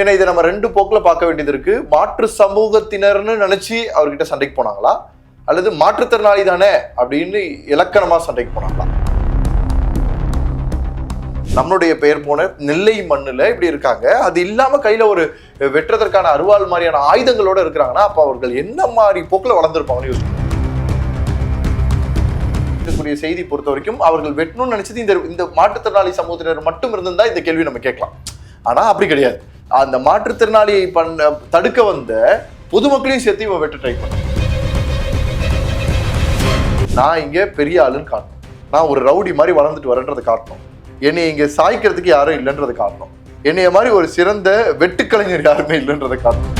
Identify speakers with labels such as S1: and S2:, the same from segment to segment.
S1: ஏன்னா இதை நம்ம ரெண்டு போக்கில் பார்க்க வேண்டியது இருக்கு. மாற்று சமூகத்தினர்னு நினைச்சு அவர்கிட்ட சண்டைக்கு போனாங்களா? அல்லது மாற்றுத்திறனாளி தானே அப்படின்னு இலக்கணமாக சண்டைக்கு போனாங்களா? நம்மளுடைய பெயர் போன நெல்லை மண்ணில் இப்படி இருக்காங்க. அது இல்லாமல் கையில் ஒரு வெட்டுறதற்கான அருவாள் மாதிரியான ஆயுதங்களோட இருக்கிறாங்கன்னா அப்போ அவர்கள் என்ன மாதிரி போக்கில் வளர்ந்துருப்பாங்கன்னு யோசிக்கணும். இருக்கக்கூடிய செய்தி பொறுத்த வரைக்கும் அவர்கள் வெட்டணும்னு நினைச்சது இந்த இந்த மாற்றுத்திறனாளி சமூகத்தினர் மட்டும் இருந்திருந்தா இந்த கேள்வி நம்ம கேட்கலாம். ஆனா அப்படி கிடையாது. அந்த மாற்றுத்திறனாளியை பண்ண தடுக்க வந்த பொதுமக்களையும் சேர்த்து இவன் வெட்ட ட்ரை பண்ண நான் இங்க பெரிய ஆளுன்னு காட்டணும். நான் ஒரு ரவுடி மாதிரி வளர்ந்துட்டு வரேன்றதை காட்டணும். என்னை இங்க சாய்க்கிறதுக்கு யாரும் இல்லைன்றதை காட்டணும். என்னைய மாதிரி ஒரு சிறந்த வெட்டுக்கலைஞர் யாருமே இல்லைன்றதை காட்டணும்.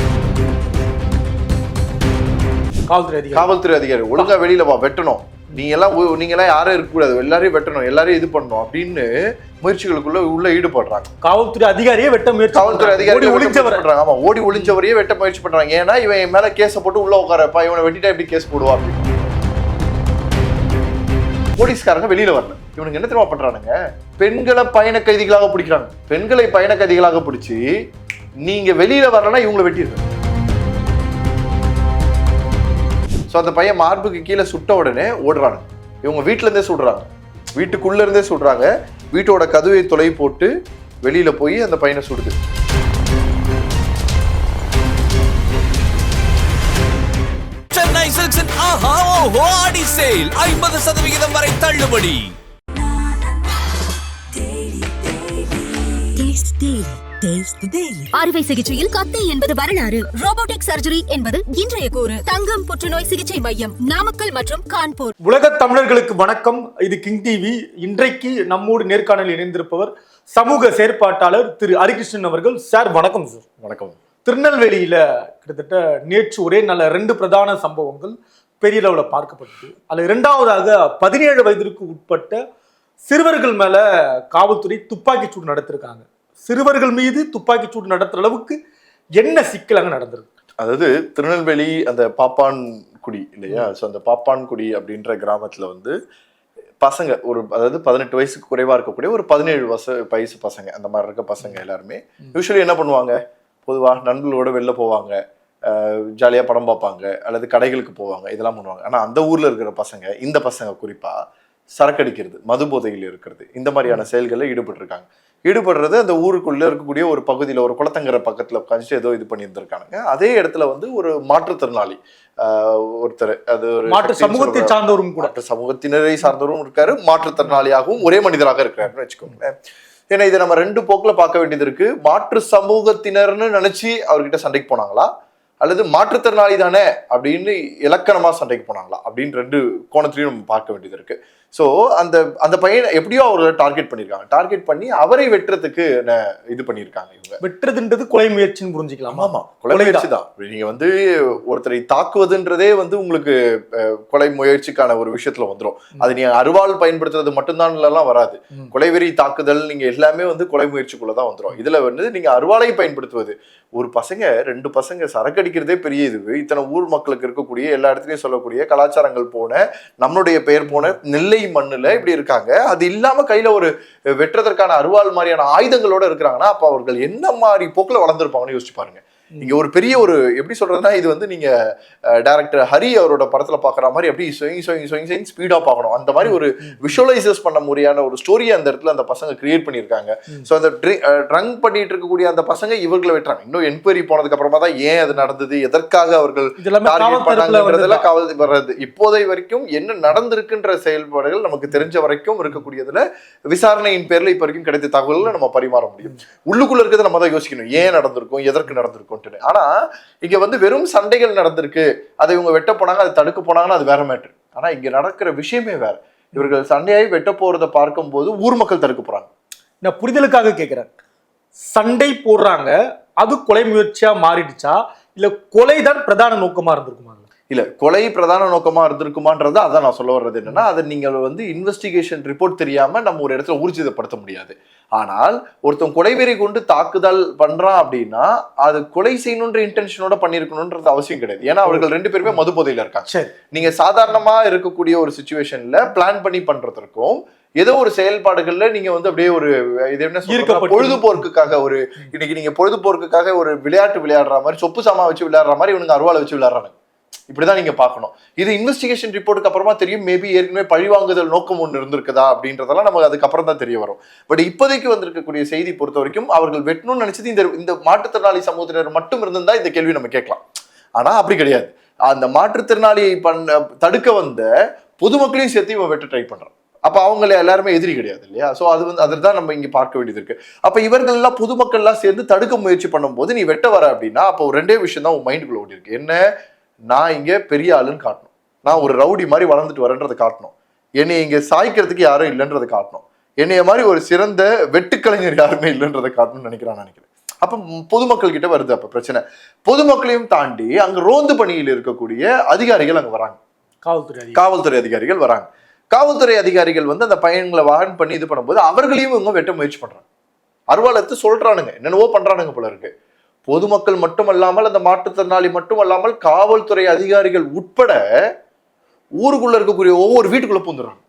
S2: காவல்துறை அதிகாரி.
S1: காவல்துறை அதிகாரி. ஒழுங்கா வெளியில வா வெட்டணும். நீங்க எல்லாம் உ- நீங்க எல்லாம் யாரும் இருக்கக்கூடாது. எல்லாரையும் வெட்டணும் எல்லாரையும் இது பண்ணணும் அப்படின்னு முயற்சிகளுக்குள்ள உள்ள ஈடுபடுறாங்க.
S2: காவல்துறை அதிகாரியே வெட்ட முயற்சி
S1: காவல்துறை. அதிகாரி
S2: ஒளிஞ்சவர்.
S1: பண்றாங்க. ஆமா ஓடி ஒளிஞ்சவரையே வெட்ட முயற்சி பண்றாங்க. ஏன்னா இவன் என் மேல கேஸ போட்டு உள்ள உட்காரப்பா இவனை வெட்டிட்டா எப்படி கேஸ் போடுவா அப்படின்னு. போலீஸ்காரங்க வெளியில வரல. இவனுக்கு என்ன தெரியுமா பண்றானுங்க? பெண்களை பயண கைதிகளாக பிடிக்கிறாங்க. பெண்களை பயண கைதிகளாக பிடிச்சி நீங்க வெளியில வரலன்னா இவங்களை வெட்டிடுங்க. அந்த பையன் மார்புக்கு கீழே சுட்ட உடனே ஓடுறாங்க இவங்க வீட்ல இருந்தே சுடுறாங்க வீட்டுக்குள்ள இருந்தே சுடுறாங்க வீட்டோட கதவை தொலை போட்டு வெளியில போய் அந்த பையனை சுடுது
S3: சென்னை சில்க்ஸின் ஆஹா ஓஹோ ஆடி சேல் ஐம்பது சதவிகிதம் வரை தள்ளுபடி
S4: அறுவை சிகிச்சையில் கத்தை என்பது வரலாறு. ரோபோட்டிக் சர்ஜரி என்பது இன்றைய கூறு. தங்கம் புற்றுநோய் சிகிச்சை மையம் நாமக்கல் மற்றும் கான்பூர்.
S2: உலக தமிழர்களுக்கு வணக்கம். இது கிங் டிவி. இன்றைக்கு நம்மோடு நேர்காணலில் இணைந்திருப்பவர் சமூக செயற்பாட்டாளர் திரு ஹரிகிருஷ்ணன் அவர்கள். சார் வணக்கம் சார்.
S1: வணக்கம்.
S2: திருநெல்வேலியில கிட்டத்தட்ட நேற்று ஒரே நல்ல ரெண்டு பிரதான சம்பவங்கள் பெரிய அளவில் பார்க்கப்பட்டது. அதில் இரண்டாவதாக பதினேழு வயதிற்கு உட்பட்ட சிறுவர்கள் மேல காவல்துறை துப்பாக்கிச் சூடு நடத்திருக்காங்க. சிறுவர்கள் மீது துப்பாக்கிச் சூடு நடத்துற அளவுக்கு என்ன சிக்கல் அங்க நடந்திருக்கு?
S1: அதாவது திருநெல்வேலி அந்த பாப்பான் குடி இல்லையா? ஸோ அந்த பாப்பான் குடி அப்படின்ற கிராமத்துல வந்து பசங்க ஒரு அதாவது பதினெட்டு வயசுக்கு குறைவா இருக்கக்கூடிய ஒரு பதினேழு வயசு வயசு பசங்க அந்த மாதிரி இருக்க பசங்க எல்லாருமே யூஸ்வலி என்ன பண்ணுவாங்க? பொதுவா நண்பர்களோட வெளில போவாங்க. ஜாலியா படம் பார்ப்பாங்க அல்லது கடைகளுக்கு போவாங்க இதெல்லாம் பண்ணுவாங்க. ஆனா அந்த ஊர்ல இருக்கிற பசங்க இந்த பசங்க குறிப்பா சரக்கடிக்கிறது மது போதையில் இருக்கிறது. இந்த மாதிரியான செயல்களில் ஈடுபட்டிருக்காங்க. ஈடுபடுறது அந்த ஊருக்குள்ள இருக்கக்கூடிய ஒரு பகுதியில் ஒரு குளத்தங்கரை பக்கத்துல உட்காந்துட்டு ஏதோ இது பண்ணியிருந்திருக்கானுங்க. அதே இடத்துல வந்து ஒரு மாற்றுத்திறனாளி ஒருத்தர் அது ஒரு
S2: மாற்று சமூகத்தை சார்ந்தவரும் கூட.
S1: சமூகத்தினரை சார்ந்தவரும் இருக்காரு மாற்றுத்திறனாளியாகவும் ஒரே மனிதராக இருக்கிறாருன்னு வச்சுக்கோங்களேன். ஏன்னா இதை நம்ம ரெண்டு போக்குல பார்க்க வேண்டியது இருக்கு. மாற்று சமூகத்தினர்னு நினைச்சு அவர்கிட்ட சண்டைக்கு போனாங்களா? அல்லது மாற்றுத்திறனாளி தானே அப்படின்னு இலக்கணமா சண்டைக்கு போனாங்களா? அப்படின்னு ரெண்டு கோணத்திலையும் நம்ம பார்க்க வேண்டியது இருக்கு. ஸோ அந்த அந்த பையனை எப்படியோ அவரை டார்கெட் பண்ணியிருக்காங்க டார்கெட் பண்ணி அவரை வெட்டுறதுக்கு இது பண்ணியிருக்காங்க இவங்க.
S2: வெட்டுறதுன்றது கொலை முயற்சின்னு புரிஞ்சுக்கலாமா?
S1: ஆமா கொலை முயற்சி தான். நீங்க வந்து ஒருத்தரை தாக்குவதுன்றதே வந்து உங்களுக்கு கொலை முயற்சிக்கான ஒரு விஷயத்துல வந்துரும். அது நீங்க அருவாள் பயன்படுத்துறது மட்டும்தான் எல்லாம் வராது. கொலைவெறி தாக்குதல் நீங்க எல்லாமே வந்து கொலை முயற்சிக்குள்ள தான் வந்துரும். இதுல வந்து நீங்க அருவாளை பயன்படுத்துவது. ஒரு பசங்க ரெண்டு பசங்க சரக்கு அடிக்கிறதே பெரிய இது. இத்தனை ஊர் மக்களுக்கு இருக்கக்கூடிய எல்லா இடத்துலயும் சொல்லக்கூடிய கலாச்சாரங்கள் போன நம்மளுடைய பெயர் போன நெல்லை மண்ணுல இப்படி இருக்காங்க. அது இல்லாம கையில ஒரு வெட்டுறதற்கான அருவாள் மாதிரியான ஆயுதங்களோட இருக்கிறாங்கன்னா அப்ப அவர்கள் என்ன மாதிரி போக்குல வளர்ந்துருப்பாங்கன்னு யோசிச்சு பாருங்க. இங்க ஒரு பெரிய ஒரு எப்படி சொல்றதுன்னா இது வந்து நீங்க டைரக்டர் ஹரி அவரோட படத்துல பாக்குற மாதிரி அப்படி சொயிங் சொயிங் சொயிங் சொயிங் ஸ்பீடா பார்க்கணும். அந்த மாதிரி ஒரு விஷுவலைசஸ் பண்ண முடியாத ஒரு ஸ்டோரியை அந்த இடத்துல அந்த பசங்க கிரியேட் பண்ணியிருக்காங்க. ஸோ அந்த ட்ரங்க் பண்ணிட்டு இருக்கக்கூடிய அந்த பசங்க இவர்களை வெட்டுறாங்க. இன்னும் என்கொயரி போனதுக்கு அப்புறமா தான் ஏன் அது நடந்தது? எதற்காக அவர்கள் டார்கெட்
S2: காவல்
S1: வர்றது. இப்போதை வரைக்கும் என்ன நடந்திருக்குன்ற செயல்பாடுகள் நமக்கு தெரிஞ்ச வரைக்கும் இருக்கக்கூடியதுல விசாரணையின் பேர்ல இப்ப வரைக்கும் கிடைத்த தகவல்களை நம்ம பரிமாற முடியும். உள்ளுக்குள்ள இருக்கிறத நம்ம தான் யோசிக்கணும். ஏன் நடந்திருக்கும்? எதற்கு நடந்திருக்கும்ட்டு ஆனா இங்க வந்து வெறும் சண்டைகள் நடந்திருக்கு. அதை இவங்க வெட்ட போனாங்க அதை தடுக்க போனாங்கன்னா அது வேற மேட்ரு ஆனா இங்க நடக்கிற விஷயமே வேற. இவர்கள் சண்டையாகி வெட்ட போறதை பார்க்கும்போது ஊர் மக்கள் தடுக்க போறாங்க.
S2: நான் புரிதலுக்காக கேட்கிறேன் சண்டை போடுறாங்க அது கொலை முயற்சியா மாறிடுச்சா? இல்ல கொலை தான் பிரதான நோக்கமா இருந்திருக்குமா?
S1: இல்ல கொலை பிரதான நோக்கமா இருந்திருக்குமான்றது அதான் நான் சொல்ல வர்றது என்னன்னா அதை நீங்கள் வந்து இன்வெஸ்டிகேஷன் ரிப்போர்ட் தெரியாம நம்ம ஒரு இடத்துல ஊர்ஜிதப்படுத்த முடியாது. ஆனால் ஒருத்தன் கொலைவெறி கொண்டு தாக்குதல் பண்றான் அப்படின்னா அது கொலை செய்யணுன்ற இன்டென்ஷனோட பண்ணிருக்கணும்ன்றது அவசியம் கிடையாது. ஏன்னா அவர்கள் ரெண்டு பேருமே மது போதையில இருக்காங்க.
S2: சரி.
S1: நீங்க சாதாரணமா இருக்கக்கூடிய ஒரு சுச்சுவேஷன்ல பிளான் பண்ணி பண்றதற்கும் ஏதோ ஒரு செயல்பாடுகள்ல நீங்க வந்து அப்படியே ஒரு இது என்ன. பொழுதுபோக்குக்காக ஒரு இன்னைக்கு நீங்க பொழுதுபோக்குக்காக ஒரு விளையாட்டு விளையாடுற மாதிரி சொப்பு சாமா வச்சு விளையாடுற மாதிரி இவனுங்க அருவாளை வச்சு விளையாடுறாங்க இப்படிதான் நீங்க பார்க்கணும். இது இன்வெஸ்டிகேஷன் ரிப்போர்ட்டுக்கு அப்புறமா தெரியும். மேபி ஏற்கனவே பழிவாங்குதல் நோக்கம் ஒன்று இருந்திருக்குதா அப்படின்றதெல்லாம் நமக்கு அதுக்கப்புறம் தான் தெரிய வரும். பட் இப்போதைக்கு வந்திருக்கக்கூடிய செய்தி பொறுத்த வரைக்கும் அவர்கள் வெட்டணும்னு நினைச்சது இந்த இந்த மாற்றுத்திறனாளி சமூகத்தினர் மட்டும் இருந்திருந்தா இந்த கேள்வி நம்ம கேட்கலாம். ஆனா அப்படி கிடையாது. அந்த மாற்றுத்திறனாளியை பண்ண தடுக்க வந்த பொதுமக்களையும் சேர்த்து இவன் வெட்ட ட்ரை பண்றான். அப்ப அவங்கள எல்லாருமே எதிரி கிடையாது இல்லையா? சோ அது வந்து அதில் தான் நம்ம இங்க பார்க்க வேண்டியது இருக்கு. அப்ப இவர்கள் எல்லாம் பொதுமக்கள் எல்லாம் சேர்ந்து தடுக்க முயற்சி பண்ணும்போது நீ வெட்ட வர அப்படின்னா அப்போ ஒரு ரெண்டே விஷயம் தான் உன் மைண்டுக்குள்ள ஓடி இருக்கு என்ன? நான் இங்க பெரிய ஆளுன்னு காட்டணும். நான் ஒரு ரவுடி மாதிரி வளர்ந்துட்டு வரேன்றதை காட்டணும். என்னை இங்க சாய்க்கிறதுக்கு யாரும் இல்லைன்றதை காட்டணும். என்னைய மாதிரி ஒரு சிறந்த வெட்டுக்கலைஞர் யாருமே இல்லைன்றதை காட்டணும்னு நினைக்கிறான் நினைக்கிறேன். அப்ப பொதுமக்கள் கிட்ட வருது அப்ப பிரச்சனை. பொதுமக்களையும் தாண்டி அங்க ரோந்து பணியில் இருக்கக்கூடிய அதிகாரிகள் அங்க வராங்க.
S2: காவல்துறை.
S1: காவல்துறை அதிகாரிகள் வராங்க. காவல்துறை அதிகாரிகள் வந்து அந்த பையன்களை வாகன் பண்ணி இது பண்ணும்போது அவர்களையும் இவங்க வெட்ட முயற்சி பண்றாங்க. அருவாளத்து சொல்றானுங்க. என்னென்னவோ பண்றானுங்க போல இருக்கு. பொதுமக்கள் மட்டுமல்லாமல் அந்த மாற்றுத்திறனாளி மட்டுமல்லாமல் காவல்துறை அதிகாரிகள் உட்பட ஊருக்குள்ள இருக்கக்கூடிய ஒவ்வொரு வீட்டுக்குள்ள பூந்துடுறாங்க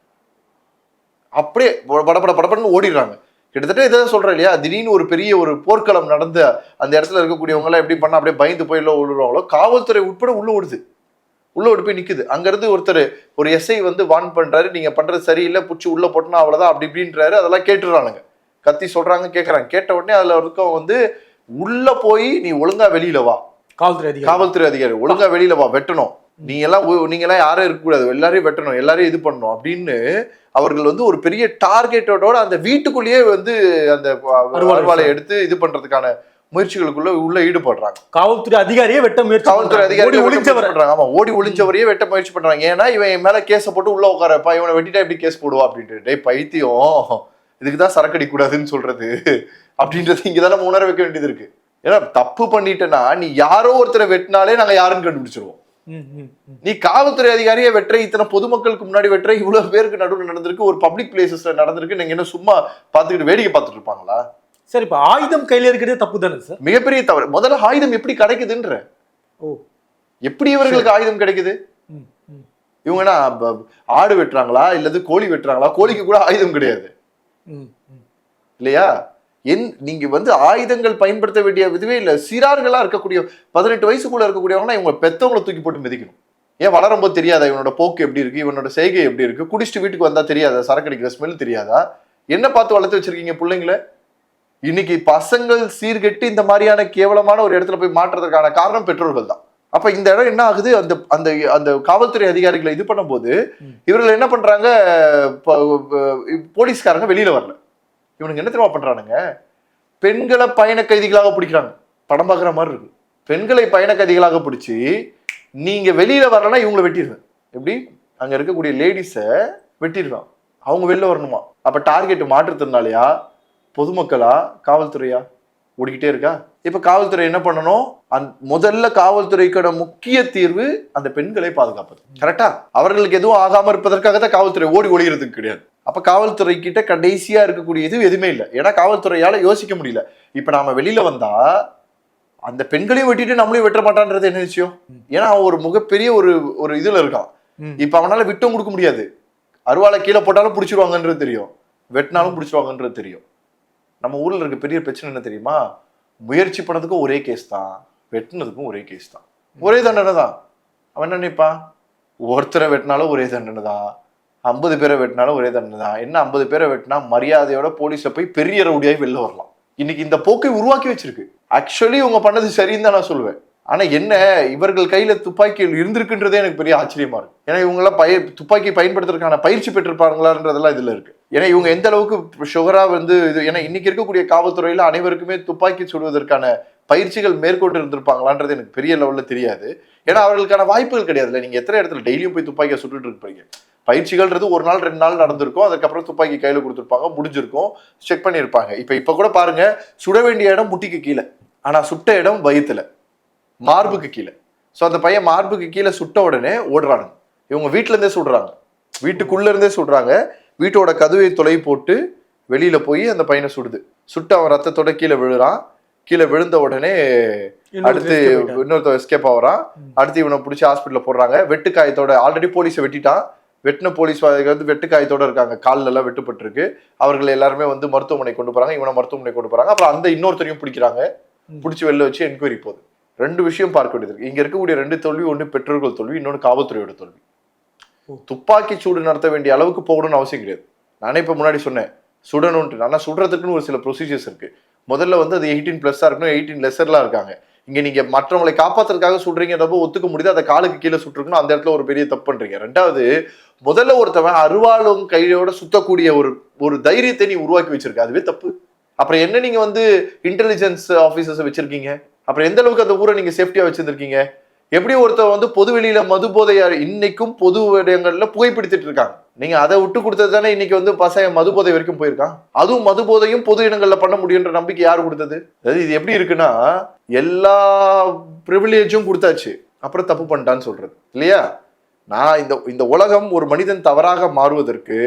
S1: அப்படியே படபட படபடன்னு ஓடிடுறாங்க. கிட்டத்தட்ட இதை சொல்கிறேன் இல்லையா? திடீர்னு ஒரு பெரிய ஒரு போர்க்களம் நடந்த அந்த இடத்துல இருக்கக்கூடியவங்களாம் எப்படி பண்ணால் அப்படியே பயந்து போய் எல்லாம் காவல்துறை உட்பட உள்ள ஓடுது. உள்ள ஓடி போய் நிற்குது அங்கேருந்து ஒருத்தர் ஒரு எஸ்ஐ வந்து வான் பண்ணுறாரு நீங்கள் பண்ணுறது சரியில்லை பிடிச்சி உள்ளே போட்டோம்னா அவ்வளோதான் அப்படி இப்படின்றாரு. அதெல்லாம் கேட்டுடுறானுங்க. கத்தி சொல்கிறாங்க கேட்குறாங்க கேட்ட உடனே அதில் இருக்கவங்க வந்து உள்ள போய் நீ ஒழுங்கா வெளியில வா.
S2: காவல்துறை அதிகாரி.
S1: காவல்துறை அதிகாரி ஒழுங்கா வெளியில வா வெட்டணும். நீ எல்லாம் நீங்க எல்லாம் யாரும் இருக்கக்கூடாது எல்லாரையும் வெட்டணும் எல்லாரையும் இது பண்ணணும் அப்படின்னு அவர்கள் வந்து ஒரு பெரிய டார்கெட்டோட அந்த வீட்டுக்குள்ளேயே வந்து அந்த
S2: அருவாளை
S1: எடுத்து இது பண்றதுக்கான முயற்சிகளுக்குள்ள உள்ள ஈடுபடுறாங்க.
S2: காவல்துறை அதிகாரியே வெட்ட முயற்சி
S1: காவல்துறை. அதிகாரி
S2: ஒளிஞ்சவர்.
S1: பண்றாங்க. ஆமா ஓடி ஒளிஞ்சவரையே வெட்ட முயற்சி பண்றாங்க. ஏன்னா இவன் மேல கேஸ போட்டு உள்ள உட்காரப்பா இவனை வெட்டிட்டா எப்படி கேஸ் போடுவா அப்படின்ட்டு. டேய் பைத்தியம். இதுக்கு தான் சரக்கடி கூடாதுன்னு சொல்றது. அப்படின்றது இங்கதான் நம்ம உணர வைக்க வேண்டியது இருக்கு. ஏன்னா தப்பு பண்ணிட்டேன்னா நீ யாரோ ஒருத்தரை வெட்டினாலே நாங்க யாருன்னு கண்டுபிடிச்சிருவோம். நீ காவல்துறை அதிகாரியே வெட்டுற இத்தனை பொதுமக்களுக்கு முன்னாடி வெட்டுற இவ்வளவு பேருக்கு நடுவில் நடந்திருக்கு ஒரு பப்ளிக் பிளேசஸ்ல நடந்திருக்கு நீங்க என்ன சும்மா பார்த்துக்கிட்டு வேடிக்கை பார்த்துட்டு இருப்பாங்களா?
S2: சரி இப்ப ஆயுதம் கையில இருக்கிறதே தப்பு தானே சார்?
S1: மிகப்பெரிய தவறு. முதல்ல ஆயுதம் எப்படி கிடைக்குதுன்ற.
S2: ஓ.
S1: எப்படி இவர்களுக்கு ஆயுதம் கிடைக்குது? இவங்கன்னா ஆடு வெட்டுறாங்களா இல்லது கோழி வெட்டுறாங்களா? கோழிக்கு கூட ஆயுதம் கிடையாது. இல்லையா? என் நீங்க வந்து ஆயுதங்கள் பயன்படுத்த வேண்டிய இதுவே இல்லை. சிறார்களா இருக்கக்கூடிய பதினெட்டு வயசுக்குள்ள இருக்கக்கூடியவங்கன்னா இவங்க பெத்தவங்களை தூக்கி போட்டு மிதிக்கணும். ஏன் வளரும்போது தெரியாதா? இவனோட போக்கு எப்படி இருக்கு? இவனோட செய்கை எப்படி இருக்கு? குடிச்சிட்டு வீட்டுக்கு வந்தா தெரியாதா? சரக்கு அடிக்கிற ஸ்மெல் தெரியாதா? என்ன பார்த்து வளர்த்து வச்சிருக்கீங்க பிள்ளைங்கள? இன்னைக்கு பசங்கள் சீர்கெட்டு இந்த மாதிரியான கேவலமான ஒரு இடத்துல போய் மாற்றுறதுக்கான காரணம் பெற்றோர்கள் தான். அப்ப இந்த இடம் என்ன ஆகுது? அந்த அந்த அந்த காவல்துறை அதிகாரிகளை இது பண்ணும்போது இவர்கள் என்ன பண்றாங்க? போலீஸ்காரங்க வெளியில வரல. இவனுக்கு என்ன தெரியுமா பண்றானுங்க? பெண்களை பயண கைதிகளாக பிடிக்கிறாங்க. படம் பார்க்குற மாதிரி இருக்கு. பெண்களை பயண கைதிகளாக பிடிச்சி நீங்க வெளியில வரலன்னா இவங்களை வெட்டிடுவேன் எப்படி? அங்க இருக்கக்கூடிய லேடிஸை வெட்டிடுவான் அவங்க வெளில வரணுமா? அப்ப டார்கெட் மாற்றுத்திறனாலயா பொதுமக்களா? காவல்துறையா? ஓடிக்கிட்டே இருக்கா? இப்ப காவல்துறை என்ன பண்ணணும்? அந் முதல்ல காவல்துறைக்கான முக்கிய தீர்வு அந்த பெண்களை பாதுகாப்பது. கரெக்டா அவர்களுக்கு எதுவும் ஆகாம இருப்பதற்காக தான் காவல்துறை ஓடி ஒளியறதுக்கு கிடையாது. அப்ப காவல்துறை கிட்ட கடைசியா இருக்கக்கூடிய இது எதுவுமே இல்லை. ஏன்னா காவல்துறையால யோசிக்க முடியல. இப்ப நாம வெளியில வந்தா அந்த பெண்களையும் வெட்டிட்டு நம்மளையும் வெட்ட மாட்டான்றது என்ன விஷயம்? ஏன்னா அவன் ஒரு மிகப்பெரிய ஒரு ஒரு இதுல இருக்கான். இப்ப அவனால விட்டும் கொடுக்க முடியாது. அருவாளை கீழே போட்டாலும் பிடிச்சிருவாங்கன்றது தெரியும். வெட்டினாலும் பிடிச்சிருவாங்கன்றது தெரியும். நம்ம ஊரில் இருக்க பெரிய பிரச்சனை என்ன தெரியுமா? முயற்சி பண்ணதுக்கும் ஒரே கேஸ் தான். வெட்டினதுக்கும் ஒரே கேஸ் தான். ஒரே தண்டனை தான். அவன் என்ன நினைப்பான் ஒருத்தரை வெட்டினாலும் ஒரே தண்டனை தான். ஐம்பது பேரை வெட்டினாலும் ஒரே தண்டனை தான். என்ன ஐம்பது பேரை வெட்டினா மரியாதையோட போலீஸை போய் பெரிய ரவுடியாகி வெளில வரலாம். இன்னைக்கு இந்த போக்கை உருவாக்கி வச்சிருக்கு. ஆக்சுவலி இவங்க பண்ணது சரின்னு தான் நான் சொல்லுவேன் ஆனால் என்ன இவர்கள் கையில் துப்பாக்கிகள் இருந்திருக்குன்றதே எனக்கு பெரிய ஆச்சரியமா இருக்கு. ஏன்னா இவங்க பய துப்பாக்கி பயன்படுத்துறதுக்கான பயிற்சி பெற்றிருப்பாங்களான்றதெல்லாம் இதில் இருக்கு. ஏன்னா இவங்க எந்த அளவுக்கு சுகரா வந்து இது ஏன்னா இன்னைக்கு இருக்கக்கூடிய காவல்துறையில் அனைவருக்குமே துப்பாக்கி சுடுவதற்கான பயிற்சிகள் மேற்கொண்டு இருந்திருப்பாங்களான்றது எனக்கு பெரிய லெவலில் தெரியாது. ஏன்னா அவர்களுக்கான வாய்ப்புகள் கிடையாதுல்ல நீங்கள் எத்தனை இடத்துல டெய்லியும் போய் துப்பாக்கியை சுட்டுட்டு இருப்பீங்க? பயிற்சிகள்ன்றது ஒரு நாள் ரெண்டு நாள் நடந்திருக்கும். அதுக்கப்புறம் துப்பாக்கி கையில் கொடுத்துருப்பாங்க முடிஞ்சிருக்கும். செக் பண்ணியிருப்பாங்க. இப்போ இப்போ கூட பாருங்க சுட வேண்டிய இடம் முட்டிக்கு கீழே. ஆனால் சுட்ட இடம் வயிற்றுல மார்புக்கு கீழே. ஸோ அந்த பையன் மார்புக்கு கீழே சுட்ட உடனே ஓடுறானுங்க. இவங்க வீட்டுல இருந்தே சுடுறாங்க. வீட்டுக்குள்ள இருந்தே சுடுறாங்க. வீட்டோட கதவை தொலை போட்டு வெளியில போய் அந்த பையனை சுடுது. சுட்டு அவன் ரத்தத்தோட கீழே விழுறான். கீழே விழுந்த உடனே அடுத்து. இன்னொருத்தர் எஸ்கேப் ஆகுறான். அடுத்து இவனை பிடிச்சி ஹாஸ்பிட்டல்ல போடுறாங்க. வெட்டு காயத்தோட ஆல்ரெடி போலீஸை வெட்டிட்டான். வெட்டின போலீஸ் வந்து வெட்டுக்காயத்தோட இருக்காங்க. கால்ல எல்லாம் வெட்டுப்பட்டிருக்கு. அவர்கள் எல்லாருமே வந்து மருத்துவமனை கொண்டு போறாங்க. இவனை மருத்துவமனை கொண்டு போறாங்க. அப்புறம் அந்த இன்னொருத்தரையும் பிடிக்கிறாங்க. பிடிச்சி வெளில வச்சு என்கொயரி போகுது. ரெண்டு விஷயம் பார்க்க வேண்டியது இருக்கு. இங்க இருக்கக்கூடிய ரெண்டு தோல்வி ஒன்று பெற்றோர்கள் தோல்வி இன்னொன்று காவல்துறையோட தோல்வி. துப்பாக்கி சூடு நடத்த வேண்டிய அளவுக்கு போகணும்னு அவசியம் கிடையாது. நானே இப்ப முன்னாடி சொன்னேன். சுடணும்ட்டு ஆனா சுடுறதுக்குன்னு ஒரு சில ப்ரொசீஜர்ஸ் இருக்கு. முதல்ல வந்து அது எயிட்டீன் பிளஸ்ஸா இருக்கணும். எயிட்டீன் லெசர்லாம் இருக்காங்க. இங்க நீங்க மற்றவங்களை காப்பாத்துறதுக்காக சுடுறீங்கிறப்போ ஒத்துக்க முடியுது. அதை காலுக்கு கீழே சுட்டுருக்கணும். அந்த இடத்துல ஒரு பெரிய தப்பு பண்றீங்க. ரெண்டாவது முதல்ல ஒருத்தவன் அருவாளும் கையோட சுத்தக்கூடிய ஒரு ஒரு தைரியத்தை நீ உருவாக்கி வச்சிருக்க. அதுவே தப்பு. அப்புறம் என்ன நீங்க வந்து இன்டெலிஜென்ஸ் ஆபீசர்ஸ் வச்சிருக்கீங்க? அப்புறம் எந்த அளவுக்கு அந்த ஊரை நீங்க சேஃப்டியா வச்சிருந்திருக்கீங்க? எப்படி ஒருத்தர் வந்து பொது வெளியில மது போதையா இன்னைக்கும் பொது இடங்கள்ல புகைப்பிடித்துட்டு இருக்காங்க? நீங்க அதை விட்டு கொடுத்தது தானே இன்னைக்கு வந்து பசங்க மது போதை வரைக்கும் போயிருக்கான் அதுவும் மது போதையும் பொது இடங்கள்ல பண்ண முடியுன்ற நம்பிக்கை யார் கொடுத்தது? அதாவது இது எப்படி இருக்குன்னா எல்லா ப்ரிவிலேஜும் கொடுத்தாச்சு. அப்புறம் தப்பு பண்ணிட்டான்னு சொல்றது. இல்லையா? நான் இந்த இந்த உலகம் ஒரு மனிதன் தவறாக மாறுவதற்கு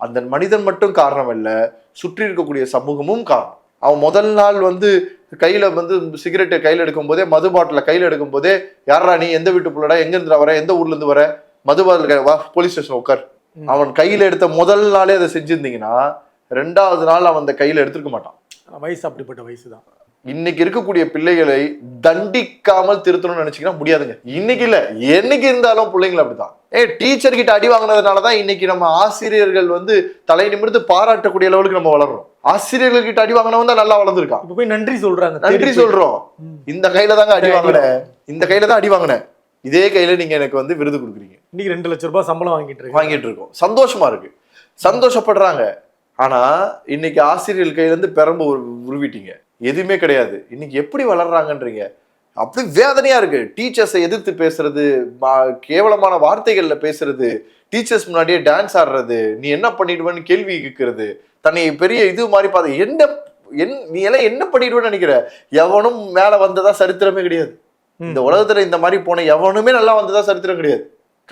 S1: அந்த மனிதன் மட்டும் காரணம் இல்லை சுற்றி இருக்கக்கூடிய சமூகமும் காரணம். அவன் முதல் நாள் வந்து கையில வந்து சிகரெட்டை கையில எடுக்கும் போதே மது பாட்டில கையில எடுக்கும் போதே யாரா நீ? எந்த வீட்டு புள்ளடா? எங்க இருந்து வர? எந்த ஊர்ல இருந்து வர? மது பாட்டில் வா போலீஸ் ஸ்டேஷன் உட்கார். அவன் கையில எடுத்த முதல் நாளே அதை செஞ்சிருந்தீங்கன்னா ரெண்டாவது நாள் அவன் அந்த கையில எடுத்திருக்க மாட்டான்.
S2: வயசு அப்படிப்பட்ட வயசு தான்
S1: இன்னைக்கு இருக்கக்கூடிய பிள்ளைகளை தண்டிக்காமல் திருத்தணும்னு நினைச்சீங்கன்னா முடியாதுங்க. இன்னைக்கு இல்ல. என்னைக்கு இருந்தாலும் பிள்ளைங்களை அப்படிதான் ஏ டீச்சர் கிட்ட அடி வாங்கினதுனால தான் இன்னைக்கு நம்ம ஆசிரியர்கள் வந்து தலை நிமிர்ந்து பாராட்டக்கூடிய லெவலுக்கு நம்ம வளர்றோம். ஆசிரியர்கள் கிட்ட அடி வாங்கினவன் தான் நல்லா வளர்ந்துருக்கான்.
S2: இப்ப போய் நன்றி சொல்றாங்க
S1: நன்றி. சொல்றோம். இந்த கையில தாங்க அடி வாங்கினேன். இந்த கையில தான் அடி வாங்கினேன். இதே கையில நீங்க எனக்கு வந்து விருது கொடுக்குறீங்க.
S2: இன்னைக்கு ரெண்டு லட்சம் ரூபாய் சம்பளம் வாங்கிட்டு இருக்கு
S1: வாங்கிட்டு இருக்கோம். சந்தோஷமா இருக்கு. சந்தோஷப்படுறாங்க. ஆனா இன்னைக்கு ஆசிரியர்கள் கையில இருந்து பெரம்பு உரு- உருவிட்டீங்க. எதுவுமே கிடையாது. இன்னைக்கு எப்படி வளர்றாங்கன்றீங்க. அப்படி வேதனையா இருக்கு. டீச்சர்ஸை எதிர்த்து பேசுறது கேவலமான வார்த்தைகள்ல பேசுறது டீச்சர்ஸ் முன்னாடியே டான்ஸ் ஆடுறது நீ என்ன பண்ணிடுவேன்னு கேள்வி கேட்கறது தன்னை பெரிய இது மாதிரி பார்த்து என்ன என் நீ எல்லாம் என்ன பண்ணிடுவேன்னு நினைக்கிற? எவனும் மேல வந்ததா சரித்திரமே கிடையாது. இந்த உலகத்துல இந்த மாதிரி போன எவனுமே நல்லா வந்ததா சரித்திரம் கிடையாது.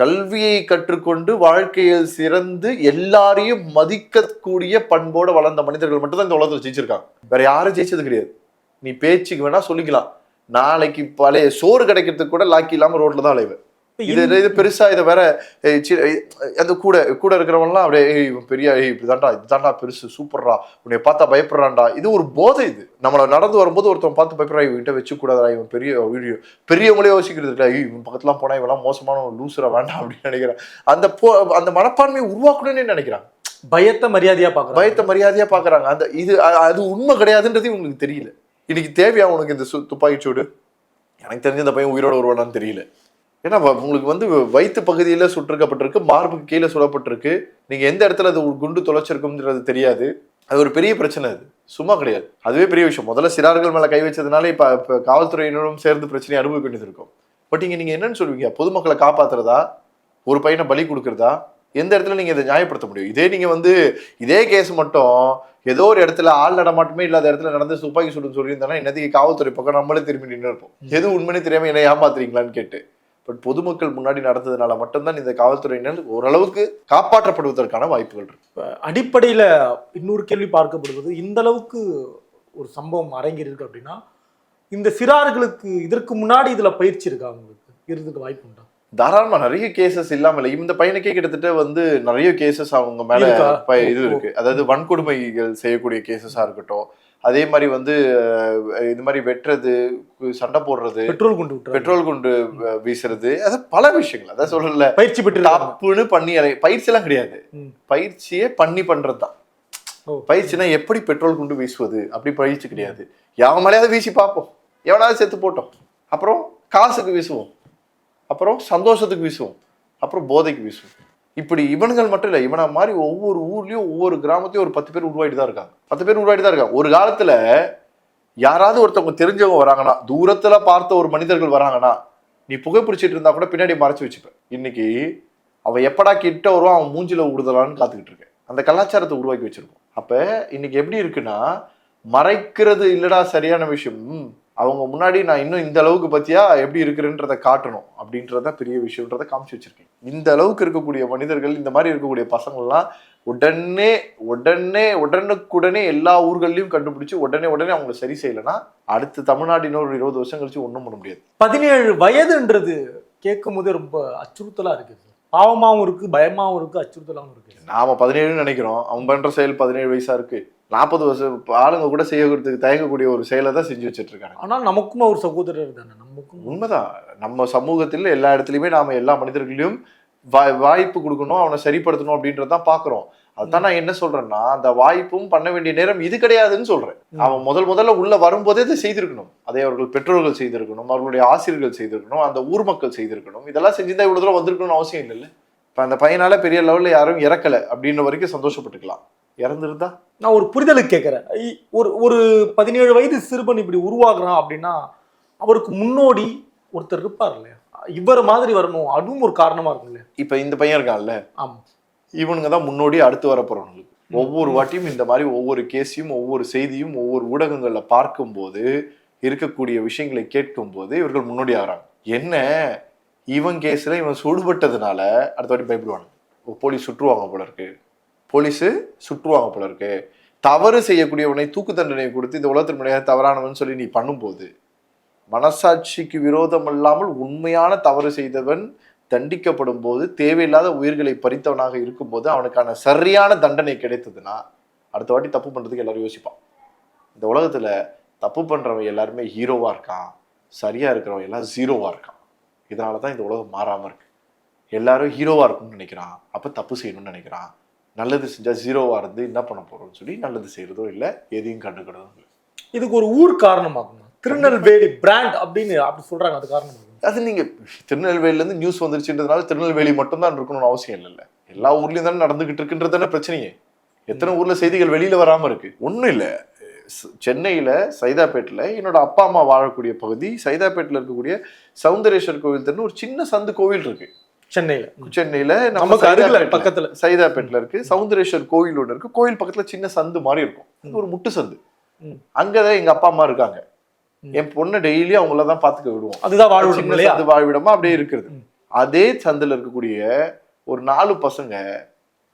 S1: கல்வியை கற்றுக்கொண்டு வாழ்க்கையில் சிறந்து எல்லாரையும் மதிக்கக்கூடிய பண்போட வளர்ந்த மனிதர்கள் மட்டும்தான் இந்த உலகத்துல ஜெயிச்சிருக்காங்க. வேற யாரும் ஜெயிச்சது கிடையாது. நீ பேச்சுக்கு வேணா சொல்லிக்கலாம். நாளைக்கு பழைய சோறு கிடைக்கிறதுக்கு கூட லாக்கி இல்லாம ரோட்ல தான் அலைவு இது இது பெருசா இதை வேற அந்த கூட கூட இருக்கிறவன்லாம் அப்படியே பெரிய இப்படிதான்டா இதுதான்டா பெருசு சூப்பர்ரா உன்னை பார்த்தா பயப்படுறான்டா. இது ஒரு போதை இது. நம்மள நடந்து வரும்போது ஒருத்தன் பார்த்து பயப்படுறா இவன்கிட்ட வச்சு கூடாதா இவன் பெரிய வீடியோ பெரியவங்களே யோசிக்கிறது இல்லை. இவன் பக்கத்துலாம் போனா இவெல்லாம் மோசமான லூசுரா வேண்டாம் அப்படின்னு நினைக்கிறேன். அந்த போ அந்த மனப்பான்மையை உருவாக்கணும்னு நினைக்கிறாங்க.
S2: பயத்தை மரியாதையா பாக்குறாங்க.
S1: பயத்தை மரியாதையா பாக்குறாங்க. அந்த இது அது உண்மை கிடையாதுன்றது உங்களுக்கு தெரியல. இன்னைக்கு தேவையா உனக்கு இந்த சு- துப்பாக்கி சூடு? எனக்கு தெரிஞ்ச இந்த பையன் உயிரோட வருவானான்னு தெரியல. ஏன்னா உங்களுக்கு வந்து வயிற்று பகுதியில் சுட்டிருக்கப்பட்டிருக்கு மார்புக்கு கீழே சுடப்பட்டிருக்கு. நீங்கள் எந்த இடத்துல அது குண்டு தொலைச்சிருக்கும்ன்றது தெரியாது. அது ஒரு பெரிய பிரச்சனை அது. சும்மா கிடையாது. அதுவே பெரிய விஷயம். முதல்ல சிறார்கள் மேலே கை வச்சதுனால இப்போ இப்போ காவல்துறையினரும் சேர்ந்து பிரச்சனையை அனுபவிக்க வேண்டியது இருக்கும். பட் இங்கே நீங்கள் என்னன்னு சொல்லுவீங்க? பொதுமக்களை காப்பாத்துறதா? ஒரு பையனை பலி கொடுக்குறதா? எந்த இடத்துல நீங்க இதை நியாயப்படுத்த முடியும்? இதே நீங்க வந்து இதே கேஸ் மட்டும் ஏதோ ஒரு இடத்துல ஆள் நடமாட்டமே இல்லாத இடத்துல நடந்து துப்பாக்கி சுடுன்னு சொல்லியிருந்தாங்கன்னா என்னத்துக்கு காவல்துறை பக்கம் நம்மளே திரும்பி நின்று இருப்போம். எது உண்மைனே தெரியாம என்ன ஏமாத்துறீங்களான்னு கேட்டு. பட் பொதுமக்கள் முன்னாடி நடந்ததுனால மட்டும்தான் இந்த காவல்துறையினர் ஓரளவுக்கு காப்பாற்றப்படுவதற்கான வாய்ப்புகள் இருக்கு.
S2: அடிப்படையில இன்னொரு கேள்வி பார்க்கப்படுவது இந்த அளவுக்கு ஒரு சம்பவம் அரங்கேறி இருக்கு அப்படின்னா இந்த சிறார்களுக்கு இதற்கு முன்னாடி இதுல பயிற்சி இருக்கா அவங்களுக்கு இருந்துக்கு வாய்ப்பு உண்டா?
S1: தாராளமா நிறைய கேசஸ் இல்லாம இல்லை இந்த பையனுக்கே கிட்டத்தட்ட வந்து நிறைய கேசஸ் அவங்க மேல இது. இருக்கு. அதாவது வன்கொடுமைகள் செய்யக்கூடிய கேசஸா இருக்கட்டும். அதே மாதிரி வந்து இது மாதிரி வெட்டுறது சண்டை போடுறது
S2: பெட்ரோல் கொண்டு
S1: பெட்ரோல் குண்டு வீசுறது அது பல விஷயங்கள். அதான் சொல்லல.
S2: பயிற்சி பெற்று
S1: தப்புன்னு பண்ணி பயிற்சி எல்லாம் கிடையாது. பயிற்சியே பண்ணி பண்றதுதான்
S2: ஓ.
S1: பயிற்சினா எப்படி பெட்ரோல் குண்டு வீசுவது? அப்படி பயிற்சி கிடையாது. எவன் மேலேயாவது வீசி பார்ப்போம். எவனாவது செத்து போட்டோம். அப்புறம் காசுக்கு வீசுவோம். அப்புறம் சந்தோஷத்துக்கு வீசுவோம். அப்புறம் போதைக்கு வீசுவோம். இப்படி இவனுங்கள் மட்டும் இல்லை இவனை மாதிரி ஒவ்வொரு ஊர்லேயும் ஒவ்வொரு கிராமத்தையும் ஒரு பத்து பேர் உருவாயிட்டு தான் இருக்காங்க. பத்து பேர் உருவாயிட்டு தான் இருக்காங்க. ஒரு காலத்தில் யாராவது ஒருத்தவங்க தெரிஞ்சவங்க வராங்கன்னா தூரத்தில் பார்த்த ஒரு மனிதர்கள் வராங்கன்னா நீ புகைப்பிடிச்சிட்டு இருந்தா கூட பின்னாடி மறைச்சி வச்சுப்பேன் இன்னைக்கு அவன் எப்படா கிட்ட வருவான் அவன் மூஞ்சில விடுதலான்னு காத்துக்கிட்டு இருக்கேன். அந்த கலாச்சாரத்தை உருவாக்கி வச்சிருக்கோம். அப்போ இன்னைக்கு எப்படி இருக்குன்னா மறைக்கிறது இல்லடா சரியான விஷயம். அவங்க முன்னாடி நான் இன்னும் இந்த அளவுக்கு பத்தியா எப்படி இருக்கிறேன்றத காட்டணும் அப்படின்றத பெரிய விஷயம்ன்றத காமிச்சு வச்சிருக்கேன். இந்த அளவுக்கு இருக்கக்கூடிய மனிதர்கள் இந்த மாதிரி இருக்கக்கூடிய பசங்கள்லாம் உடனே உடனே உடனுக்குடனே எல்லா ஊர்கள்லயும் கண்டுபிடிச்சு உடனே உடனே அவங்களை சரி செய்யலைன்னா அடுத்து தமிழ்நாடு இன்னொரு இருபது வருஷம் கழிச்சு ஒன்றும் பண்ண முடியாது.
S2: பதினேழு வயதுன்றது கேட்கும் போதே ரொம்ப அச்சுறுத்தலா இருக்குது. பாவமாவும் இருக்கு பயமாவும் இருக்கு அச்சுறுத்தலாவும் இருக்கு.
S1: நாம பதினேழுன்னு நினைக்கிறோம். அவன் பண்ற செயல் பதினேழு வயசா இருக்கு. நாற்பது வருஷம் ஆளுங்க கூட செய்யறதுக்கு தயங்கக்கூடிய ஒரு செயலை தான் செஞ்சு வச்சிட்டு இருக்காங்க
S2: ஆனால் நமக்கும் ஒரு சகோதரர் தானே? நமக்கும்
S1: உண்மைதான். நம்ம சமூகத்தில் எல்லா இடத்துலயுமே நாம எல்லா மனிதர்களையும் வாய்- வாய்ப்பு கொடுக்கணும் அவனை சரிப்படுத்தணும் அப்படின்றதான் பாக்குறோம் அதுதான் நான் என்ன சொல்றேன்னா அந்த வாய்ப்பும் பண்ண வேண்டிய நேரம் இது கிடையாதுன்னு சொல்றேன். அவன் முதல் முதல்ல உள்ள வரும்போதே இதை செய்திருக்கணும். அதை அவர்கள் பெற்றோர்கள் செய்திருக்கணும் அவர்களுடைய ஆசிரியர்கள் செய்திருக்கணும் அந்த ஊர் மக்கள் செய்திருக்கணும். இதெல்லாம் செஞ்சுதான் இவ்வளவு தூரம் வந்திருக்கணும்னு அவசியம் இல்லைல்ல. இப்ப அந்த பையனால பெரிய லெவல்ல யாரும் இறக்கல அப்படின்ற வரைக்கும் சந்தோஷப்பட்டுக்கலாம். இறந்துருந்தா
S2: நான் ஒரு புரிதலுக்கு கேட்குறேன். ஒரு ஒரு பதினேழு வயது சிறுவன் இப்படி உருவாகுறான் அப்படின்னா அவருக்கு முன்னோடி ஒருத்தர் இருப்பார் இல்லையா? இவர் மாதிரி வரணும் அதுவும் ஒரு காரணமா இருக்கும் இல்லையா?
S1: இப்ப இந்த பையன் இருக்கான்ல.
S2: ஆமா.
S1: இவனுங்க தான் முன்னோடி அடுத்து வர போறவங்களுக்கு ஒவ்வொரு வாட்டியும் இந்த மாதிரி ஒவ்வொரு கேஸையும் ஒவ்வொரு செய்தியும் ஒவ்வொரு ஊடகங்கள்ல பார்க்கும்போது இருக்கக்கூடிய விஷயங்களை கேட்கும்போது இவர்கள் முன்னோடி ஆகிறாங்க. என்ன? இவன் கேஸ்ல இவன் சுடுபட்டதுனால அடுத்த வாட்டி பயப்படுவாங்க போலீஸ் சுற்றுவாங்க போல இருக்கு. போலீஸு சுற்றுவாங்க போல இருக்கு. தவறு செய்யக்கூடியவனை தூக்கு தண்டனை கொடுத்து இந்த உலகத்தின் முறையாக தவறானவன் சொல்லி நீ பண்ணும்போது மனசாட்சிக்கு விரோதம் இல்லாமல் உண்மையான தவறு செய்தவன் தண்டிக்கப்படும் போது தேவையில்லாத உயிர்களை பறித்தவனாக இருக்கும்போது அவனுக்கான சரியான தண்டனை கிடைத்ததுன்னா அடுத்த வாட்டி தப்பு பண்ணுறதுக்கு எல்லாரும் யோசிப்பான். இந்த உலகத்தில் தப்பு பண்ணுறவன் எல்லாருமே ஹீரோவாக இருக்கான் சரியாக இருக்கிறவன் எல்லாம் ஜீரோவாக இருக்கான். இதனால தான் இந்த உலகம் மாறாமல் இருக்கு. எல்லாரும் ஹீரோவாக இருக்கணும்னு நினைக்கிறான். அப்போ தப்பு செய்யணும்னு நினைக்கிறான். நல்லது செஞ்சா ஜீரோவா இருந்து என்ன பண்ண போறோம்னு சொல்லி நல்லது செய்யறதும் இல்லை எதையும் கண்டுக்கிறதும் இல்லை
S2: இதுக்கு ஒரு ஊர் காரணமாகும்? திருநெல்வேலி பிராண்ட் அப்படின்னு அப்படி சொல்றாங்க அது காரணமாகும்
S1: அது நீங்க திருநெல்வேலில இருந்து நியூஸ் வந்துருச்சுன்றதுனால திருநெல்வேலி மட்டும்தான் இருக்கணும்னு அவசியம் இல்லைல்ல எல்லா ஊர்லயும் தானே நடந்துகிட்டு இருக்குன்றது தானே பிரச்சனையே. எத்தனை ஊர்ல செய்திகள் வெளியில வராம இருக்கு? ஒண்ணும் இல்ல. சென்னையில சைதாப்பேட்டில் என்னோட அப்பா அம்மா வாழக்கூடிய பகுதி சைதாப்பேட்டில் இருக்கக்கூடிய சௌந்தரேஸ்வர் கோவில் தெருன்னு ஒரு சின்ன சந்து கோவில் இருக்கு.
S2: சென்னையில.
S1: சென்னையில நம்ம
S2: நமக்கு அருகில பக்கத்துல.
S1: சைதாப்பேட்டில் இருக்கு. சௌந்தரேஸ்வர் கோவில் ஒன்று இருக்கு. கோவில் பக்கத்துல சின்ன சந்து மாதிரி இருக்கும். ஒரு முட்டு சந்து. அங்கதான் எங்க அப்பா அம்மா இருக்காங்க. என் பொண்ணை டெய்லி அவங்கள தான் பாத்துக்க விடுவோம்.
S2: அதுதான் வாழ்வு
S1: சின்ன
S2: இல்லையா?
S1: சந்து வாழ்விடமா அப்படியே இருக்கிறது. அதே சந்துல இருக்கக்கூடிய ஒரு நாலு பசங்க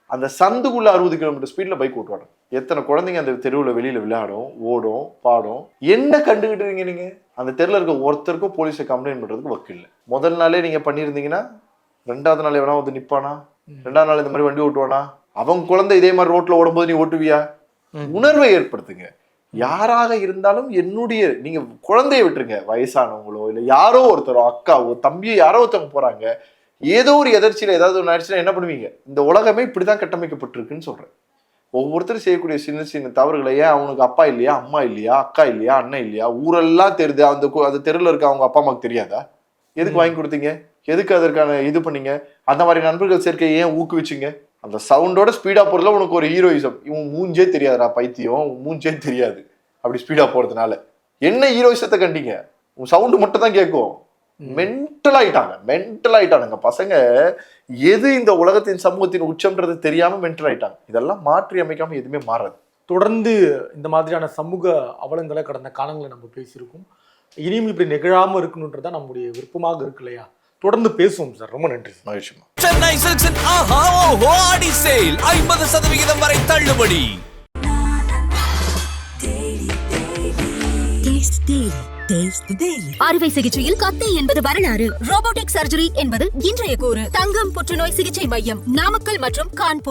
S1: அந்த சந்துக்குள்ள அறுபது கிலோமீட்டர் ஸ்பீட்ல பைக் ஓட்டுவாங்க. எத்தனை குழந்தைங்க அந்த தெருவுல வெளியில விளையாடும் ஓடும் பாடும். என்ன கண்டுகிட்டுறீங்க நீங்க? அந்த தெருல இருக்க ஒருத்தருக்கும் போலீஸை கம்ப்ளைண்ட் பண்றதுக்கு வக்கு இல்லை முதல் நாளே நீங்க பண்ணியிருந்தீங்கன்னா ரெண்டாவது நாள் எவனா வந்து நிப்பானா? ரெண்டாவது நாள் இந்த மாதிரி வண்டி ஓட்டுவானா? அவன் குழந்தை இதே மாதிரி ரோட்ல ஓடும்போது நீ ஓட்டுவியா. உணர்வை ஏற்படுத்துங்க. யாராக இருந்தாலும் என்னுடைய நீங்க குழந்தைய விட்டுருங்க. வயசானவங்களோ இல்ல யாரோ ஒருத்தரோ அக்காவோ தம்பியோ யாரோ ஒருத்தவங்க போறாங்க. ஏதோ ஒரு எதர்ச்சியில ஏதாவது ஒன்று ஆயிடுச்சுன்னா என்ன பண்ணுவீங்க? இந்த உலகமே இப்படிதான் கட்டமைக்கப்பட்டிருக்குன்னு சொல்றேன். ஒவ்வொருத்தரும் செய்யக்கூடிய சின்ன சின்ன தவறுகளை ஏன் அவனுக்கு அப்பா இல்லையா அம்மா இல்லையா அக்கா இல்லையா அண்ணன் இல்லையா ஊரெல்லாம் தெரியுது. அந்த அந்த தெருல இருக்க அவங்க அப்பா அம்மாவுக்கு தெரியாதா? எதுக்கு வாங்கி கொடுத்தீங்க? எதுக்கு அதற்கான இது பண்ணீங்க? அந்த மாதிரி நண்பர்கள் சேர்க்கை ஏன் ஊக்குவிச்சீங்க? அந்த சவுண்டோட ஸ்பீடா போறதுல உனக்கு ஒரு ஹீரோயிசம் இவன் மூஞ்சே தெரியாதுடா பைத்தியம். மூஞ்சே தெரியாது. அப்படி ஸ்பீடா போறதுனால. என்ன ஹீரோயிசத்தை கண்டீங்க? உன் சவுண்டு மட்டும் தான் கேட்கும். மென்டல் ஆயிட்டாங்க. மென்டல் ஆயிட்டானுங்க. பசங்க எது இந்த உலகத்தின் சமூகத்தின் உச்சம்ன்றது தெரியாம மென்டல் ஆயிட்டாங்க. இதெல்லாம் மாற்றி அமைக்காம எதுவுமே மாறாது.
S2: தொடர்ந்து இந்த மாதிரியான சமூக அவலங்களை கடந்த காலங்களை நம்ம பேசியிருக்கோம். இனியும் இப்படி நிகழாம இருக்கணுன்றதா நம்முடைய விருப்பமாக இருக்கு இல்லையா? தொடர்ந்து பேசுவோம் சார். ரொம்ப நன்றி
S1: மகிழ்ச்சிமா
S3: சென்னை சில்க்ஸின் ஆஹா ஓஹோ ஆடி சேல். ஐம்பது சதவிகிதம் வரை தள்ளுபடி.
S4: Taste Daily. Taste the Daily. அறுவை சிகிச்சையில் கத்தை என்பது வரலாறு. ரோபோட்டிக் சர்ஜரி என்பது இன்றைய கூறு. தங்கம் புற்றுநோய் சிகிச்சை மையம் நாமக்கல் மற்றும் கான்பூர்.